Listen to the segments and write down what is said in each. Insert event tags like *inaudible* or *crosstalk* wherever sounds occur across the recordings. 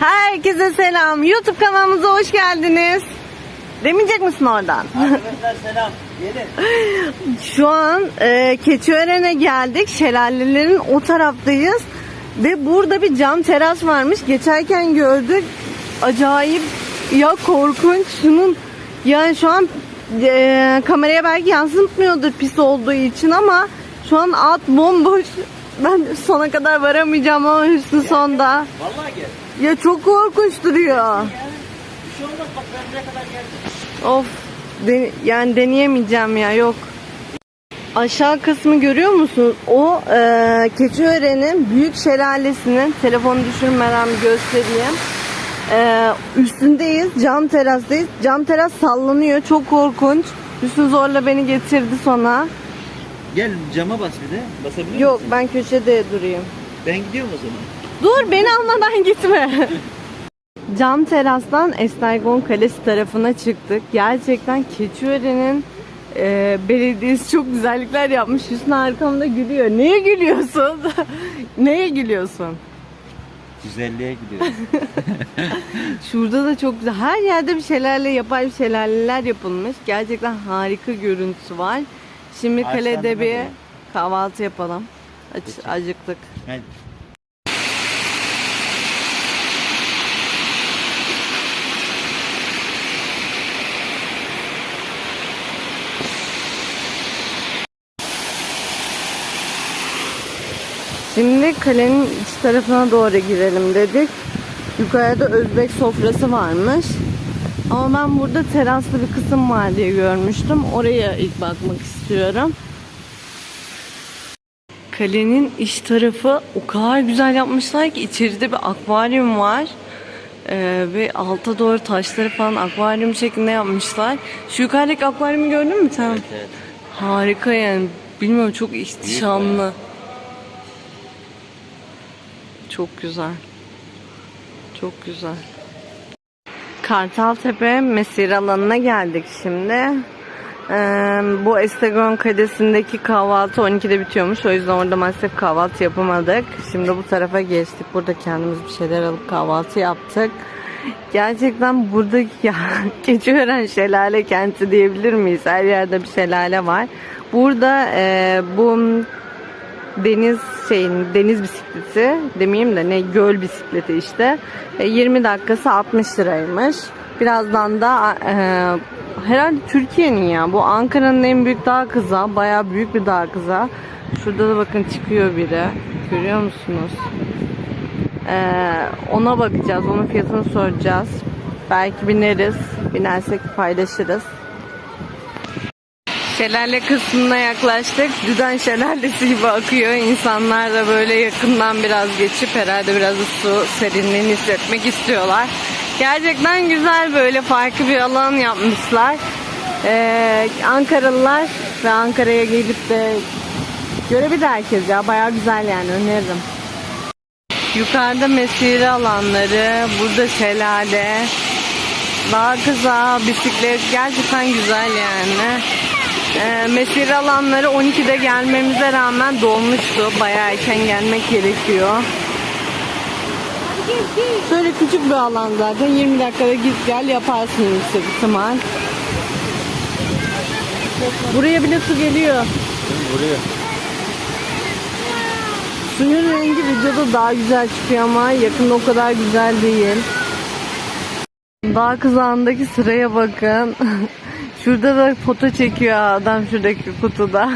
Herkese selam. YouTube kanalımıza hoş geldiniz. Demeyecek misin oradan? Arkadaşlar selam. Gelin. *laughs* Şu an e, Keçiören'e geldik. Şelalelerin o taraftayız. Ve burada bir cam teras varmış. Geçerken gördük. Acayip ya korkunç. Şunun yani şu an e, kameraya belki yansıtmıyordur pis olduğu için ama şu an alt bomboş. Ben sona kadar varamayacağım ama Hüsnü sonda. Vallahi gel. Ya çok korkunç duruyor. Bir şey olmaz bak ben buraya kadar geldim. Of. de- yani deneyemeyeceğim ya yok. Aşağı kısmı görüyor musunuz? O e, Keçiören'in büyük şelalesinin telefonu düşürmeden göstereyim. E, üstündeyiz. Cam terastayız. Cam teras sallanıyor. Çok korkunç. Hüsnü zorla beni getirdi sonra. Gel cama bas bir de. Basabilir Yok misin? ben köşede durayım. Ben gidiyorum o zaman. Dur beni almadan *laughs* gitme. Cam terastan Estergon Kalesi tarafına çıktık. Gerçekten Keçiören'in e, belediyesi çok güzellikler yapmış. Hüsnü arkamda gülüyor. Neye gülüyorsun? *laughs* Neye gülüyorsun? Güzelliğe gidiyoruz. *laughs* Şurada da çok güzel. Her yerde bir şelale, yapay bir şelaleler yapılmış. Gerçekten harika görüntüsü var. Şimdi Ağaçlandırma kalede bir değil. kahvaltı yapalım. Aç, Peki. acıktık. Hadi. Şimdi kalenin iç tarafına doğru girelim dedik. Yukarıda Özbek sofrası varmış. Ama ben burada teraslı bir kısım var diye görmüştüm. Oraya ilk bakmak istiyorum. Kalenin iç tarafı o kadar güzel yapmışlar ki içeride bir akvaryum var. Ee, ve alta doğru taşları falan akvaryum şeklinde yapmışlar. Şu yukarıdaki akvaryumu gördün mü sen? Evet, evet. Harika yani. Bilmiyorum çok ihtişamlı. Çok güzel. Çok güzel. Kartaltepe mesire alanına geldik şimdi. Ee, bu Estegon Kalesi'ndeki kahvaltı 12'de bitiyormuş. O yüzden orada maalesef kahvaltı yapamadık. Şimdi bu tarafa geçtik. Burada kendimiz bir şeyler alıp kahvaltı yaptık. Gerçekten buradaki *laughs* ya Keçiören şelale kenti diyebilir miyiz? Her yerde bir şelale var. Burada e, bu deniz şeyin deniz bisikleti demeyeyim de ne göl bisikleti işte E, 20 dakikası 60 liraymış. Birazdan da e, herhalde Türkiye'nin ya bu Ankara'nın en büyük dağ kıza bayağı büyük bir dağ kıza. Şurada da bakın çıkıyor biri. Görüyor musunuz? E, ona bakacağız. Onun fiyatını soracağız. Belki bineriz. Binersek paylaşırız. Şelale kısmına yaklaştık. Düden şelalesi gibi akıyor. İnsanlar da böyle yakından biraz geçip herhalde biraz su serinliğini hissetmek istiyorlar. Gerçekten güzel böyle farklı bir alan yapmışlar. Ee, Ankaralılar ve Ankara'ya gelip de görebilir herkes ya. Bayağı güzel yani öneririm. Yukarıda mesire alanları, burada şelale, dağ kıza, bisiklet gerçekten güzel yani. Ee, mesire alanları 12'de gelmemize rağmen dolmuştu. Bayağı erken gelmek gerekiyor. Şöyle küçük bir alan zaten. 20 dakikada git gel yaparsın yüksek ihtimal. Buraya bile su geliyor. Buraya. Suyun rengi videoda daha güzel çıkıyor ama yakında o kadar güzel değil. Dağ kızağındaki sıraya bakın. *laughs* Şurada da foto çekiyor adam şuradaki kutuda.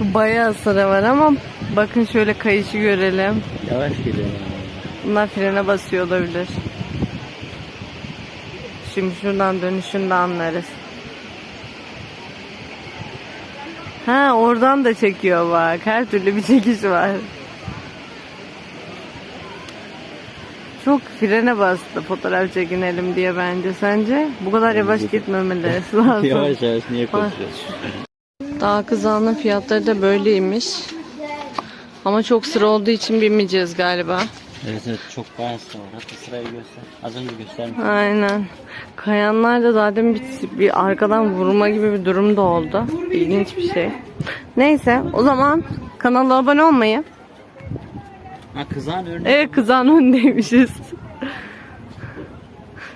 *laughs* Bayağı sıra var ama bakın şöyle kayışı görelim. Yavaş geliyor. Bunlar frene basıyor olabilir. Şimdi şuradan dönüşünü de anlarız. Ha oradan da çekiyor bak. Her türlü bir çekiş var. Çok frene bastı fotoğraf çekinelim diye bence sence. Bu kadar yavaş gitmemeleri lazım. *laughs* yavaş yavaş niye koşuyorsun? Dağ kızağının fiyatları da böyleymiş. Ama çok sıra olduğu için binmeyeceğiz galiba. Evet evet çok bayağı sıra var. Hatta sırayı göster. Az önce göstermiştim. Aynen. Kayanlar da zaten bir, bir arkadan vurma gibi bir durum da oldu. İlginç bir şey. Neyse o zaman kanala abone olmayı, Ha kızağın örneği. Evet kızağın önündeymişiz.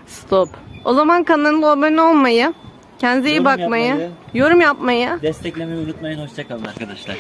Stop. O zaman kanalına abone olmayı, kendinize iyi Yorum bakmayı, yapmayı. yorum yapmayı Desteklemeyi unutmayın. Hoşçakalın arkadaşlar.